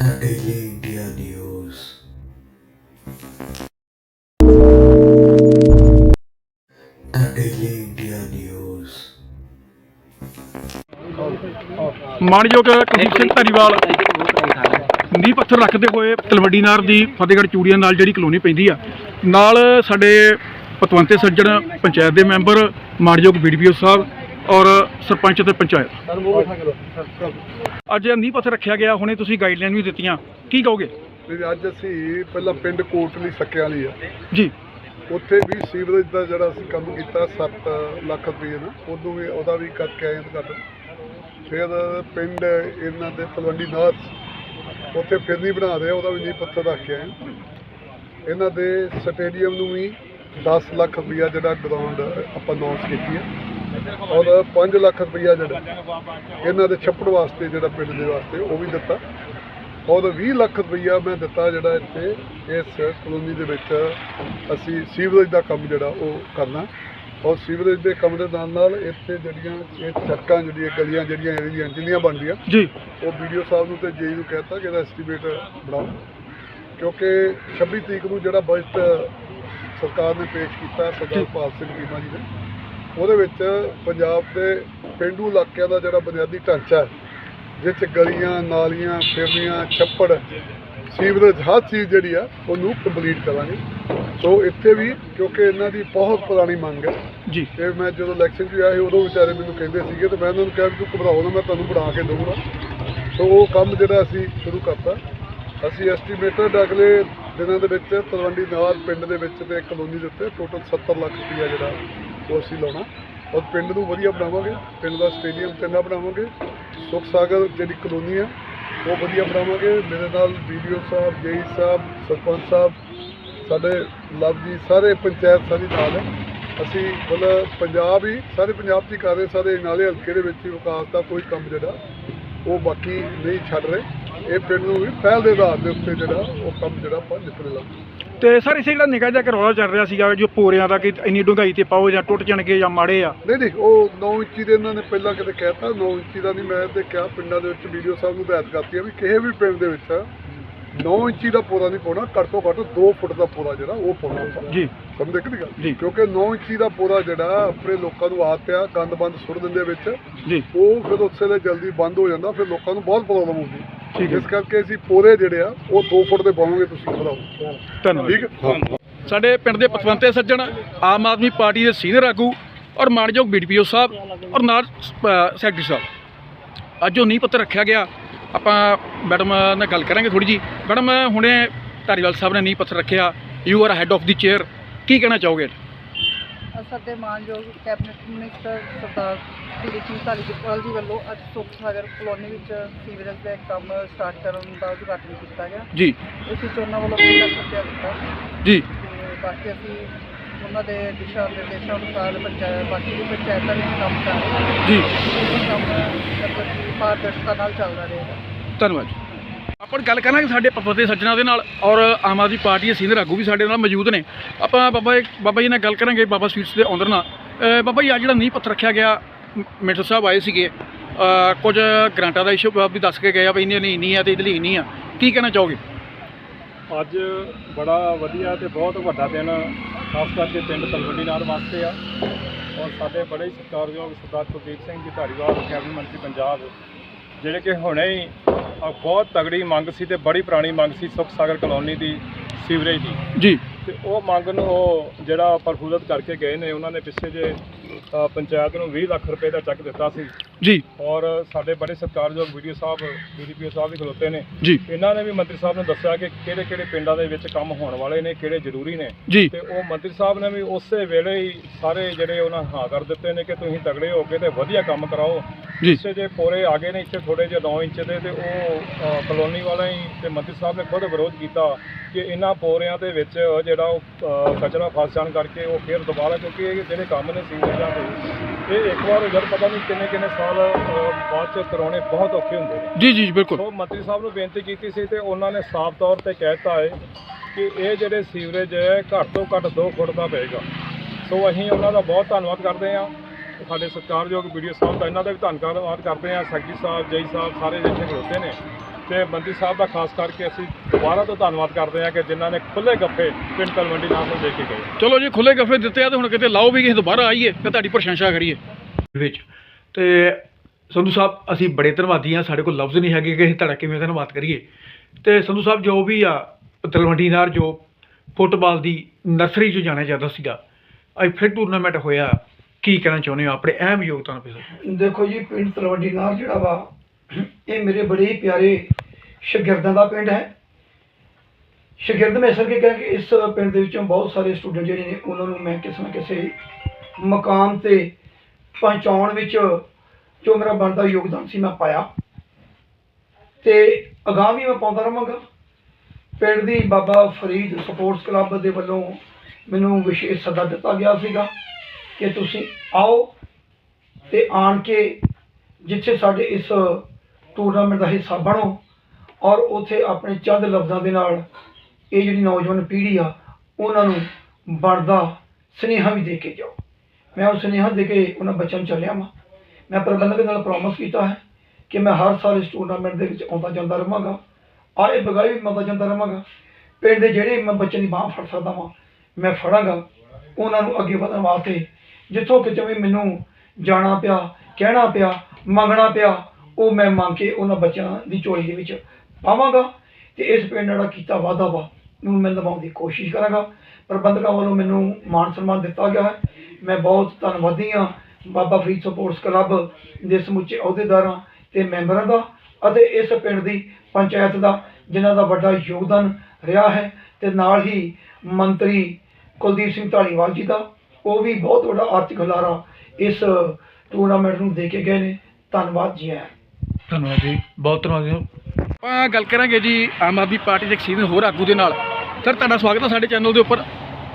Daily India News. Daily India News. Kuldeep Singh Dhariwal, ਨੀਂਹ ਪੱਥਰ ਰੱਖਦੇ ਹੋਏ ਤਲਵੱਡੀ ਨਾਰ ਦੀ ਫਤਿਹਗੜ੍ਹ ਚੂੜੀਆਂ ਨਾਲ ਜਿਹੜੀ ਕਲੋਨੀ ਪੈਂਦੀ ਆ, ਨਾਲ ਸਾਡੇ ਪਤਵੰਤੇ ਸੱਜਣ, ਪੰਚਾਇਤ ਦੇ ਮੈਂਬਰ, ਮਾਨਯੋਗ ਬੀਡੀਪੀਓ ਸਾਹਿਬ ਔਰ ਸਰਪੰਚ ਤੇ ਪੰਚਾਇਤ। ਅੱਜ ਇਹ ਨੀਂਹ ਪੱਥਰ ਰੱਖਿਆ ਗਿਆ ਹੁਣੇ ਤੁਸੀਂ ਗਾਈਡਲਾਈਨ ਵੀ ਦਿੱਤੀਆਂ। ਕੀ ਕਹੋਗੇ? ਤੇ ਅੱਜ ਅਸੀਂ ਪਹਿਲਾਂ ਪਿੰਡ ਕੋਟਲੀ ਸੱਕਿਆਂ ਵਾਲੀ ਆ। ਜੀ। ਉੱਥੇ ਵੀ ਸੀਵਰੇਜ ਦਾ ਜਿਹੜਾ ਅਸੀਂ ਕੰਮ ਕੀਤਾ 7 ਲੱਖ ਰੁਪਏ ਨਾਲ ਉਦੋਂ ਵੀ ਉਹਦਾ ਵੀ ਕਰਕੇ ਆਏ ਉਦਘਾਟਨ ਫਿਰ ਪਿੰਡ ਇਹਨਾਂ ਦੇ ਤਲਵੰਡੀ ਨਾਥ ਉੱਥੇ ਫਿਰਨੀ ਬਣਾ ਰਹੇ ਉਹਦਾ ਵੀ ਨੀਂਹ ਪੱਥਰ ਰੱਖ ਕੇ ਆਏ। ਇਹਨਾਂ ਦੇ ਸਟੇਡੀਅਮ ਨੂੰ ਵੀ 10 ਲੱਖ ਰੁਪਇਆ ਜਿਹੜਾ ਗਰਾਊਂਡ ਆਪਾਂ ਅਨਾਉਂਸ ਕੀਤੀ ਹੈ ਔਰ 5 ਲੱਖ ਰੁਪਇਆ ਜਿਹੜਾ ਇਹਨਾਂ ਦੇ ਛੱਪੜ ਵਾਸਤੇ ਜਿਹੜਾ ਪਿੰਡ ਦੇ ਵਾਸਤੇ ਉਹ ਵੀ ਦਿੱਤਾ। ਔਰ 20 ਲੱਖ ਰੁਪਈਆ ਮੈਂ ਦਿੱਤਾ ਜਿਹੜਾ ਇੱਥੇ ਇਸ ਕਲੋਨੀ ਦੇ ਵਿੱਚ ਅਸੀਂ ਸੀਵਰੇਜ ਦਾ ਕੰਮ ਜਿਹੜਾ ਉਹ ਕਰਨਾ। ਔਰ ਸੀਵਰੇਜ ਦੇ ਕੰਮ ਦੇ ਨਾਲ ਨਾਲ ਇੱਥੇ ਜਿਹੜੀਆਂ ਇਹ ਸੜਕਾਂ ਜਿਹੜੀਆਂ ਗਲੀਆਂ ਜਿਹੜੀਆਂ ਇਹਦੀਆਂ ਜਿੰਨੀਆਂ ਬਣਦੀਆਂ ਜੀ। ਉਹ ਵੀਡੀਓ ਸਾਹਿਬ ਨੂੰ ਤੇ ਜੇਈ ਨੂੰ ਕਹਿਤਾ ਕਿ ਇਹਦਾ ਐਸਟੀਮੇਟ ਬਣਾਓ। ਕਿਉਂਕਿ 26 ਤਰੀਕ ਨੂੰ ਜਿਹੜਾ ਬਜਟ ਸਰਕਾਰ ਨੇ ਪੇਸ਼ ਕੀਤਾ ਸਰਦਾਰ ਭਾਲ ਸਿੰਘ ਚੀਮਾ ਜੀ ਨੇ ਉਹਦੇ ਵਿੱਚ ਪੰਜਾਬ ਦੇ ਪਿੰਡੂ ਇਲਾਕਿਆਂ ਦਾ ਜਿਹੜਾ ਬੁਨਿਆਦੀ ਢਾਂਚਾ ਹੈ ਜਿਸ 'ਚ ਗਲੀਆਂ ਨਾਲੀਆਂ ਫਿਰਨੀਆਂ ਛੱਪੜ ਸੀਵਰੇਜ ਹਰ ਚੀਜ਼ ਜਿਹੜੀ ਆ ਉਹਨੂੰ ਕੰਪਲੀਟ ਕਰਾਂਗੇ। ਸੋ ਇੱਥੇ ਵੀ ਕਿਉਂਕਿ ਇਹਨਾਂ ਦੀ ਬਹੁਤ ਪੁਰਾਣੀ ਮੰਗ ਹੈ। ਜੀ। ਤੇ ਮੈਂ ਜਦੋਂ ਇਲੈਕਸ਼ਨ 'ਚ ਆਇਆ ਸੀ ਉਦੋਂ ਵਿਚਾਰੇ ਮੈਨੂੰ ਕਹਿੰਦੇ ਸੀਗੇ ਤੇ ਮੈਂ ਉਹਨਾਂ ਨੂੰ ਕਿਹਾ ਵੀ ਤੂੰ ਘਬਰਾਓ ਨਾ ਮੈਂ ਤੁਹਾਨੂੰ ਬਣਾ ਕੇ ਦਊਂਗਾ। ਸੋ ਉਹ ਕੰਮ ਜਿਹੜਾ ਅਸੀਂ ਸ਼ੁਰੂ ਕਰਤਾ। ਅਸੀਂ ਐਸਟੀਮੇਟਡ ਅਗਲੇ ਦਿਨਾਂ ਦੇ ਵਿੱਚ ਤਲਵੰਡੀ ਨਾਲ ਪਿੰਡ ਦੇ ਵਿੱਚ ਤੇ ਕਲੋਨੀ ਦੇ ਉੱਤੇ ਟੋਟਲ 70 ਲੱਖ ਰੁਪਈਆ ਜਿਹੜਾ ਉਹ ਅਸੀਂ ਲਾਉਣਾ। ਔਰ ਪਿੰਡ ਨੂੰ ਵਧੀਆ ਬਣਾਵਾਂਗੇ। ਪਿੰਡ ਦਾ ਸਟੇਡੀਅਮ ਚੰਗਾ ਬਣਾਵਾਂਗੇ। ਸੁਖ ਸਾਗਰ ਜਿਹੜੀ ਕਲੋਨੀ ਆ, ਉਹ ਵਧੀਆ ਬਣਾਵਾਂਗੇ। ਮੇਰੇ ਨਾਲ ਵੀਡੀਓ ਸਾਹਿਬ ਜੇਈ ਸਾਹਿਬ, ਸਰਪੰਚ ਸਾਹਿਬ, ਸਾਡੇ ਲਵ ਜੀ, ਸਾਰੇ ਪੰਚਾਇਤ ਸਾਰੀ ਨਾਲ ਹੈ। ਅਸੀਂ ਮਤਲਬ ਪੰਜਾਬ ਹੀ, ਸਾਰੇ ਪੰਜਾਬ 'ਚ ਹੀ ਕਰ ਰਹੇ ਸਾਰੇ ਨਾਲੇ ਹਲਕੇ ਦੇ ਵਿੱਚ ਹੀ ਵਿਕਾਸ ਦਾ ਕੋਈ ਕੰਮ ਜਿਹੜਾ, ਉਹ ਬਾਕੀ ਨਹੀਂ ਛੱਡ ਰਹੇ। ਇਹ ਪਿੰਡ ਨੂੰ ਵੀ ਪਹਿਲ ਦੇ ਆਧਾਰ ਦੇ ਉੱਤੇ ਜਿਹੜਾ, ਉਹ ਕੰਮ ਜਿਹੜਾ ਆਪਾਂ ਨਿਪਟ ਲਾਂਗੇ ਤੇ ਸਰ ਇਸੇ ਜਿਹੜਾ ਨਿਕਾ ਜਿਹਾ ਰੌਲਾ ਚੱਲ ਰਿਹਾ ਸੀਗਾ ਜੋ ਪੋਰਿਆਂ ਦਾ ਕਿ ਇੰਨੀ ਡੂੰਘਾਈ ਤੇ ਪਾਓ ਜਾਂ ਟੁੱਟ ਜਾਣਗੇ ਜਾਂ ਮਾੜੇ ਆ। ਨਹੀਂ ਨਹੀਂ ਉਹ 9 ਇੰਚੀ ਦੇ ਇਹਨਾਂ ਨੇ ਪਹਿਲਾਂ ਕਿਤੇ ਕਹਿਤਾ 9 ਇੰਚੀ ਦਾ ਨਹੀਂ ਮੈਂ ਤੇ ਕਿਹਾ ਪਿੰਡਾਂ ਦੇ ਵਿੱਚ ਵੀਡੀਓ ਸਾਹਿਬ ਨੂੰ ਹਦਾਇਤ ਕਰਤੀ ਆ ਵੀ ਕਿਸੇ ਵੀ ਪਿੰਡ ਦੇ ਵਿੱਚ 9 ਇੰਚੀ ਦਾ ਪੋਰਾ ਨਹੀਂ ਪਾਉਣਾ ਘੱਟ ਤੋਂ ਘੱਟ 2 ਫੁੱਟ ਦਾ ਪੋਰਾ ਜਿਹੜਾ ਉਹ ਪਾਉਣਾ ਆਪਾਂ। ਜੀ। ਸਮਝਦੇ ਕਿ ਜੀ। ਗੱਲ? ਕਿਉਂਕਿ 9 ਇੰਚੀ ਦਾ ਪੋਰਾ ਜਿਹੜਾ ਆਪਣੇ ਲੋਕਾਂ ਨੂੰ ਆਦਤ ਆ ਗੰਦ ਬੰਦ ਸੁੱਟ ਦਿੰਦੇ ਵਿੱਚ ਜੀ। ਉਹ ਫਿਰ ਉਸੇ ਵੇਲੇ ਜਲਦੀ ਬੰਦ ਹੋ ਜਾਂਦਾ ਫਿਰ ਲੋਕਾਂ ਨੂੰ ਬਹੁਤ ਪ੍ਰੋਬਲਮ ਹੁੰਦੀ। ਠੀਕ ਹੈ। ਇਸ ਕਰਕੇ ਅਸੀਂ ਪੋਰੇ ਜਿਹੜੇ ਆ ਉਹ 2 ਫੁੱਟ ਦੇ ਪਾਵਾਂਗੇ ਤੁਸੀਂ ਬਣਾਓ ਧੰਨਵਾਦ। ਠੀਕ ਹੈ? ਸਾਡੇ ਪਿੰਡ ਦੇ ਪਤਵੰਤੇ ਸੱਜਣ ਆਮ ਆਦਮੀ ਪਾਰਟੀ ਦੇ ਸੀਨੀਅਰ ਆਗੂ ਔਰ ਮਾਨਯੋਗ ਬੀਡੀਪੀਓ ਸਾਹਿਬ ਔਰ ਨਾਲ ਅ, ਸੈਕਟਰੀ ਸਾਹਿਬ। ਅੱਜ ਉਹ ਨੀਂਹ ਪੱਤਰ ਰੱਖਿਆ ਗਿਆ। ਆਪਾਂ ਮੈਡਮ ਨਾਲ ਗੱਲ ਕਰਾਂਗੇ ਥੋੜੀ ਜੀ ਮੈਡਮ ਹੁਣੇ ਧਾਰੀਵਾਲ ਸਾਹਿਬ ਨੇ ਨੀਂਹ ਪੱਤਰ ਰੱਖਿਆ। You are head of the chair. ਕੀ ਕਹਿਣਾ ਚਾਹੋਗੇ? ਸਾਡੇ ਮਾਨਯੋਗ ਕੈਬਨਿਟ ਮਿਨਿਸਟਰ ਸਰਦਾਰ ਸ਼੍ਰੀ ਸਿੰਘ ਧਾਲੀਵਾਲ ਜੀ ਵੱਲੋਂ ਅੱਜ ਸੁਖ ਸਾਗਰ ਕਲੋਨੀ ਵਿੱਚ ਸੀਵਰੇਜ ਦਾ ਕੰਮ ਸਟਾਰਟ ਕਰਨ ਦਾ ਉਦਘਾਟਨ ਕੀਤਾ ਗਿਆ। ਜੀ। ਇਸ ਵਿੱਚ ਉਹਨਾਂ ਵੱਲੋਂ 20 ਲੱਖ ਰੁਪਇਆ ਦਿੱਤਾ। ਜੀ। ਤੇ ਬਾਕੀ ਅਸੀਂ ਉਹਨਾਂ ਦੇ ਦਿਸ਼ਾ ਨਿਰਦੇਸ਼ਾਂ ਅਨੁਸਾਰ ਪੰਚਾਇਤ ਬਾਕੀ ਦੀ ਪੰਚਾਇਤਾਂ ਵਿੱਚ ਕੰਮ ਕਰ ਰਹੇ ਹਾਂ। ਜੀ। ਇਹ ਕੰਮ ਮਤਲਬ ਕਿ ਪਾਰਦਰਸ਼ਤਾ ਨਾਲ ਚੱਲਦਾ ਰਹੇਗਾ। ਧੰਨਵਾਦ। ਆਪਾਂ ਗੱਲ ਕਰਾਂਗੇ ਸਾਡੇ ਪਤਵੰਤੇ ਸੱਜਣਾ ਦੇ ਨਾਲ ਔਰ ਆਮ ਆਦਮੀ ਪਾਰਟੀ ਦੇ ਸੀਨੀਅਰ ਆਗੂ ਵੀ ਸਾਡੇ ਨਾਲ ਮੌਜੂਦ ਨੇ। ਆਪਾਂ ਬਾਬਾ ਜੀ- ਬਾਬਾ ਜੀ ਨਾਲ ਗੱਲ ਕਰਾਂਗੇ ਬਾਬਾ ਸਵੀਟਸ ਦੇ ਆਨਰ ਨਾਲ। ਬਾਬਾ ਜੀ ਆ ਜਿਹੜਾ ਨੀਂਹ ਪੱਥਰ ਰੱਖਿਆ ਗਿਆ ਮਿੰਟਰ ਸਾਹਿਬ ਆਏ ਸੀਗੇ। ਕੁਝ ਗ੍ਰਾਂਟਾਂ ਦਾ ਇਸ਼ੂ ਵੀ ਦੱਸ ਕੇ ਗਏ ਆ ਵੀ ਇੰਨੀ ਨਹੀਂ ਇੰਨੀ ਆ ਤੇ ਇਹਦੇ ਲਈ ਇੰਨੀ ਆ। ਕੀ ਕਹਿਣਾ ਚਾਹੋਗੇ? ਅੱਜ ਬੜਾ ਵਧੀਆ ਤੇ ਬਹੁਤ ਵੱਡਾ ਦਿਨ, ਖਾਸ ਕਰਕੇ ਪਿੰਡ ਤਲਵੰਡੀ ਨਾਰ ਵਾਸਤੇ ਆ। ਔਰ ਸਾਡੇ ਬੜੇ ਸਤਿਕਾਰਯੋਗ ਸਰਦਾਰ ਕੁਲਦੀਪ ਸਿੰਘ ਜੀ, ਧਾਰੀਵਾਲ, ਕੈਬਨਿਟ ਮੰਤਰੀ ਪੰਜਾਬ, ਜਿਹੜੇ ਕਿ ਹੁਣੇ ਹੀ ਬਹੁਤ ਤਗੜੀ ਮੰਗ ਸੀ ਤੇ ਬੜੀ ਪੁਰਾਣੀ ਮੰਗ ਸੀ ਸੁਖ ਸਾਗਰ ਕਲੋਨੀ ਦੀ ਸੀਵਰੇਜ ਦੀ। ਜੀ। ਤੇ ਉਹ ਮੰਗ ਨੂੰ ਉਹ ਜਿਹੜਾ ਪ੍ਰਫੁੱਲਤ ਕਰਕੇ ਗਏ ਨੇ ਉਹਨਾਂ ਨੇ ਪਿੱਛੇ ਜੇ ਪੰਚਾਇਤ ਨੂੰ 20 ਲੱਖ ਰੁਪਏ ਦਾ ਚੈੱਕ ਦਿੱਤਾ ਸੀ। ਜੀ। ਔਰ ਸਾਡੇ ਬੜੇ ਸਤਿਕਾਰਯੋਗ ਵੀਡੀਓ ਸਾਹਿਬ ਬੀਡੀਪੀਓ ਸਾਹਿਬ ਵੀ ਖਲੋਤੇ ਨੇ। ਜੀ। ਇਹਨਾਂ ਨੇ ਵੀ ਮੰਤਰੀ ਸਾਹਿਬ ਨੂੰ ਦੱਸਿਆ ਕਿ ਕਿਹੜੇ ਕਿਹੜੇ ਪਿੰਡਾਂ ਦੇ ਵਿੱਚ ਕੰਮ ਹੋਣ ਵਾਲੇ ਨੇ ਕਿਹੜੇ ਜ਼ਰੂਰੀ ਨੇ। ਜੀ। ਤੇ ਉਹ ਮੰਤਰੀ ਸਾਹਿਬ ਨੇ ਵੀ ਉਸੇ ਵੇਲੇ ਹੀ ਸਾਰੇ ਜਿਹੜੇ ਉਹਨਾਂ ਹਾਂ ਕਰ ਦਿੱਤੇ ਨੇ ਕਿ ਤੁਸੀਂ ਤਗੜੇ ਹੋ ਕੇ ਤੇ ਵਧੀਆ ਕੰਮ ਕਰਾਓ। ਜੀ। ਪਿੱਛੇ ਜੇ ਪੋਰੇ ਆ ਗਏ ਨੇ ਇੱਥੇ ਥੋੜੇ ਜਿਹੇ 9 ਇੰਚ ਦੇ ਤੇ ਉਹ ਅ, ਕਲੋਨੀ ਵਾਲੇ ਹੀ ਤੇ ਮੰਤਰੀ ਸਾਹਿਬ ਨੇ ਖੁਦ ਵਿਰੋਧ ਕੀਤਾ ਕਿ ਇਹਨਾਂ ਪੋਰਿਆਂ ਦੇ ਵਿੱਚ ਜਿਹੜਾ ਉਹ ਅ, ਕਚਰਾ ਫਸ ਜਾਣ ਕਰਕੇ ਉਹ ਫੇਰ ਦੁਬਾਰਾ ਕਿਉਂਕਿ ਇਹ ਜਿਹੜੇ ਕੰਮ ਨੇ ਸੀਵਰੇਜਾਂ ਦੇ ਇਹ ਇੱਕ ਵਾਰ ਜਦ ਪਤਾ ਨਹੀਂ ਕਿੰਨੇ ਕਿੰਨੇ ਸਾਲ ਅ, ਬਾਅਦ ਚ ਕਰਾਉਣੇ ਬਹੁਤ ਔਖੇ ਹੁੰਦੇ ਨੇ। ਜੀ ਜੀ ਬਿਲਕੁਲ। ਸੋ ਮੰਤਰੀ ਸਾਹਿਬ ਨੂੰ ਬੇਨਤੀ ਕੀਤੀ ਸੀ ਤੇ ਉਹਨਾਂ ਨੇ ਸਾਫ਼ ਤੌਰ ਤੇ ਕਹਿਤਾ ਹੈ ਕਿ ਇਹ ਜਿਹੜੇ ਸੀਵਰੇਜ ਹੈ ਘੱਟ ਤੋਂ ਘੱਟ 2 ਫੁੱਟ ਦਾ ਪਏਗਾ। ਸੋ ਅਸੀਂ ਉਹਨਾਂ ਦਾ ਬਹੁਤ ਧੰਨਵਾਦ ਕਰਦੇ ਹਾਂ। ਸਾਡੇ ਸਤਿਕਾਰਯੋਗ ਵੀਡੀਓ ਸਾਹਿਬ ਦਾ ਇਹਨਾਂ ਦਾ ਵੀ ਧੰਨਵਾਦ ਕਰਦੇ ਹਾਂ। ਸੈਕਟਰੀ ਸਾਹਿਬ ਜੈ ਸਾਹਿਬ ਸਾਰੇ ਜਿੱਥੇ ਖਲੋਤੇ ਨੇ ਤੇ ਮੰਤਰੀ ਸਾਹਿਬ ਦਾ ਖਾਸ ਕਰਕੇ ਅਸੀਂ ਦੁਬਾਰਾ ਤੋਂ ਧੰਨਵਾਦ ਕਰਦੇ ਹਾਂ ਕਿ ਜਿਨ੍ਹਾਂ ਨੇ ਖੁੱਲੇ ਗੱਫੇ ਪਿੰਡ ਤਲਵੰਡੀ ਨਾਮ ਨੂੰ ਦੇ ਕੇ ਗਏ। ਚਲੋ ਜੀ ਖੁੱਲੇ ਗੱਫੇ ਦਿੱਤੇ ਆ ਤੇ ਹੁਣ ਕਿਤੇ ਲਾਓ ਵੀ ਕਿਸੇ ਦੁਬਾਰਾ ਆਈਏ ਤੇ ਤੁਹਾਡੀ ਪ੍ਰਸ਼ੰਸਾ ਕਰੀਏ। ਵਿੱਚ। ਤੇ ਸੰਧੂ ਸਾਹਿਬ ਅਸੀਂ ਬੜੇ ਧੰਨਵਾਦੀ ਆ ਸਾਡੇ ਕੋਲ ਲਫ਼ਜ਼ ਨਹੀਂ ਹੈਗੇ ਕਿ ਅਸੀਂ ਤੁਹਾਡਾ ਕਿਵੇਂ ਧੰਨਵਾਦ ਕਰੀਏ। ਤੇ ਸੰਧੂ ਸਾਹਿਬ ਜੋ ਵੀ ਆ ਤਲਵੰਡੀ ਨਾਰ ਜੋ ਫੁੱਟਬਾਲ ਦੀ ਨਰਸਰੀ 'ਚ ਜਾਣਿਆ ਜਾਂਦਾ ਸੀਗਾ ਅੱਜ ਫਿਰ ਟੂਰਨਾਮੈਂਟ ਹੋਇਆ। ਕੀ ਕਹਿਣਾ ਚਾਹੁੰਦੇ ਹੋ? ਆਪਣੇ ਅਹਿਮ ਯੋਗਦਾਨ ਪਿਛੇ ਦੇਖੋ ਜੀ, ਪਿੰਡ ਤਲਵੰਡੀ ਨਾਲ ਜਿਹੜਾ ਵਾ, ਇਹ ਮੇਰੇ ਬੜੇ ਹੀ ਪਿਆਰੇ ਸ਼ਾਗਿਰਦਾਂ ਦਾ ਪਿੰਡ ਹੈ। ਸ਼ਾਗਿਰਦ ਮੈਂ ਇਸ ਕਰਕੇ ਕਿਹਾ ਕਿ ਇਸ ਪਿੰਡ ਦੇ ਵਿੱਚੋਂ ਬਹੁਤ ਸਾਰੇ ਸਟੂਡੈਂਟ ਜਿਹੜੇ ਨੇ, ਉਹਨਾਂ ਨੂੰ ਮੈਂ ਕਿਸੇ ਨਾ ਕਿਸੇ ਮਕਾਮ ਤੇ ਪਹੁੰਚਾਉਣ ਵਿੱਚ ਜੋ ਮੇਰਾ ਬਣਦਾ ਯੋਗਦਾਨ ਸੀ, ਮੈਂ ਪਾਇਆ। ਤੇ ਅਗਾਂਹ ਵੀ ਮੈਂ ਪਾਉਂਦਾ ਰਹਾਂਗਾ। ਪਿੰਡ ਦੀ ਬਾਬਾ ਫਰੀਦ ਸਪੋਰਟਸ ਕਲੱਬ ਦੇ ਵੱਲੋਂ ਮੈਨੂੰ ਵਿਸ਼ੇਸ਼ ਸੱਦਾ ਦਿੱਤਾ ਗਿਆ ਸੀਗਾ। ਕਿ ਤੁਸੀਂ ਆਓ ਤੇ ਆਣ ਕੇ ਜਿੱਥੇ ਸਾਡੇ ਇਸ ਟੂਰਨਾਮੈਂਟ ਦਾ ਹਿੱਸਾ ਬਣੋ ਔਰ ਉਥੇ ਆਪਣੇ ਚੰਦ ਲਫ਼ਜ਼ਾਂ ਦੇ ਨਾਲ ਇਹ ਜਿਹੜੀ ਨੌਜਵਾਨ ਪੀੜ੍ਹੀ ਆ, ਉਹਨਾਂ ਨੂੰ ਬਣਦਾ ਸੁਨੇਹਾ ਵੀ ਦੇ ਕੇ ਜਾਓ। ਮੈਂ ਉਹ ਸੁਨੇਹਾ ਦੇ ਕੇ ਉਹਨਾਂ ਬੱਚਿਆਂ ਨੂੰ ਚੱਲਿਆ ਵਾਂ। ਮੈਂ ਪ੍ਰਬੰਧਕ ਨਾਲ ਪ੍ਰੋਮਿਸ ਕੀਤਾ ਹੈ ਕਿ ਮੈਂ ਹਰ ਸਾਲ ਇਸ ਟੂਰਨਾਮੈਂਟ ਦੇ ਵਿੱਚ ਆਉਂਦਾ ਜਾਂਦਾ ਰਹਾਂਗਾ ਆਏ ਬਗਾਈ ਵੀ ਆਉਂਦਾ ਜਾਂਦਾ ਰਹਾਂਗਾ ਪਿੰਡ ਦੇ ਜਿਹੜੇ ਮੈਂ ਬੱਚੇ ਦੀ ਬਾਹ ਫੜ ਸਕਦਾ ਵਾਂ, ਮੈਂ ਫੜਾਂਗਾ। ਉਹਨਾਂ ਨੂੰ ਅੱਗੇ ਵਧਣ ਵਾਸਤੇ ਜਿੱਥੋਂ ਕਿਤੇ ਵੀ ਮੈਨੂੰ ਜਾਣਾ ਪਿਆ, ਕਹਿਣਾ ਪਿਆ, ਮੰਗਣਾ ਪਿਆ, ਉਹ ਮੈਂ ਮੰਗ ਕੇ ਉਹਨਾਂ ਬੱਚਿਆਂ ਦੀ ਝੋਲੀ ਦੇ ਵਿੱਚ ਪਾਵਾਂਗਾ ਤੇ ਇਸ ਪਿੰਡ ਦਾ ਕੀਤਾ ਵਾਅਦਾ ਵਾ। ਨੂੰ ਮੈਂ ਨਿਭਾਉਣ ਦੀ ਕੋਸ਼ਿਸ਼ ਕਰਾਂਗਾ। ਪ੍ਰਬੰਧਕਾਂ ਵੱਲੋਂ ਮੈਨੂੰ ਮਾਣ ਸਨਮਾਨ ਦਿੱਤਾ ਗਿਆ ਹੈ। ਮੈਂ ਬਹੁਤ ਧੰਨਵਾਦੀ ਹਾਂ ਬਾਬਾ ਫਰੀਦ ਸਪੋਰਟਸ ਕਲੱਬ ਦੇ ਸਮੁੱਚੇ ਅਹੁਦੇਦਾਰਾਂ ਤੇ ਮੈਂਬਰਾਂ ਦਾ ਅਤੇ ਇਸ ਪਿੰਡ ਦੀ ਪੰਚਾਇਤ ਦਾ, ਜਿਨ੍ਹਾਂ ਦਾ ਵੱਡਾ ਯੋਗਦਾਨ ਰਿਹਾ ਹੈ ਤੇ ਨਾਲ ਹੀ ਮੰਤਰੀ ਕੁਲਦੀਪ ਸਿੰਘ ਢਾਲੀਵਾਲ ਜੀ ਦਾ ਉਹ ਵੀ ਬਹੁਤ ਵੱਡਾ ਆਰਥਿਕ ਹੁਲਾਰਾ ਇਸ ਟੂਰਨਾਮੈਂਟ ਨੂੰ ਦੇ ਕੇ ਗਏ ਨੇ। ਧੰਨਵਾਦ ਜੀ ਆਇਆਂ। ਧੰਨਵਾਦ ਜੀ। ਬਹੁਤ ਧੰਨਵਾਦ ਜੀ। ਆਪਾਂ ਗੱਲ ਕਰਾਂਗੇ ਜੀ ਆਮ ਆਦਮੀ ਪਾਰਟੀ ਦੇ ਇੱਕ ਸੀਨੀਅਰ ਹੋਰ ਆਗੂ ਦੇ ਨਾਲ। ਸਰ ਤੁਹਾਡਾ ਸਵਾਗਤ ਹੈ ਸਾਡੇ ਚੈਨਲ ਦੇ ਉੱਪਰ।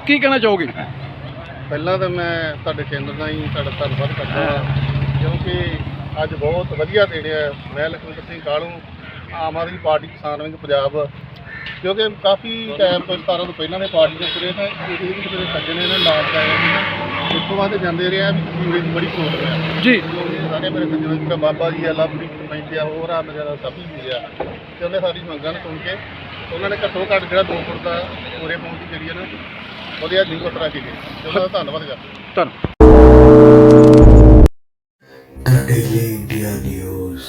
ਕੀ ਕਹਿਣਾ ਚਾਹੋਗੇ? ਪਹਿਲਾਂ ਤਾਂ ਮੈਂ ਤੁਹਾਡੇ ਚੈਨਲ ਦਾ ਹੀ ਤੁਹਾਡਾ ਧੰਨਵਾਦ ਕਰਦਾ ਹਾਂ ਕਿਉਂਕਿ ਅੱਜ ਬਹੁਤ ਵਧੀਆ ਦਿਨ ਹੈ। ਮੈਂ ਲਖਵਿੰਦਰ ਸਿੰਘ ਕਾਲੂ ਆਮ ਆਦਮੀ ਪਾਰਟੀ ਕਿਸਾਨ ਵਿੰਗ ਪੰਜਾਬ ਕਿਉਂਕਿ ਕਾਫੀ ਟਾਈਮ ਤੋਂ 17 ਤੋਂ ਪਹਿਲਾਂ ਦੇ ਪਾਰਟੀ ਦੇ ਤੁਰੇ ਨੇ ਇਹ ਵੀ ਮੇਰੇ ਸੱਜਣੇ ਨੇ ਨਾਲ ਪਾਇਆ ਸੀ ਇੱਥੋਂ ਬਾਅਦ ਜਾਂਦੇ ਰਹੇ ਆ ਵੀ ਸੀਵਰੇਜ ਦੀ ਬੜੀ ਪ੍ਰੋਬਲਮ ਹੈ ਜੀ। ਸਾਰੇ ਮੇਰੇ ਸੱਜਣਾਂ ਜਿਹੜਾ ਬਾਬਾ ਜੀ ਆ ਲਵਪ੍ਰੀਤ ਪੈਂਦੇ ਆ ਹੋਰ ਆ ਮੇਰਾ ਸਭ ਹੀ ਮਿਲਿਆ। ਤੇ ਉਹਨੇ ਸਾਡੀ ਮੰਗਾਂ ਨੂੰ ਸੁਣ ਕੇ ਉਹਨਾਂ ਨੇ ਘੱਟੋ ਘੱਟ ਜਿਹੜਾ 2 ਫੁੱਟ ਦਾ ਪੂਰੇ ਪਾਉਣ ਦੀ ਜਿਹੜੀ ਹੈ ਨਾ ਉਹਦੇ ਆ ਜੀ ਪੱਤਰਾ ਕੀਤੇ। ਤੇ ਉਹਨਾਂ ਦਾ ਧੰਨਵਾਦ ਕਰਦਾ ਧੰਨ India News.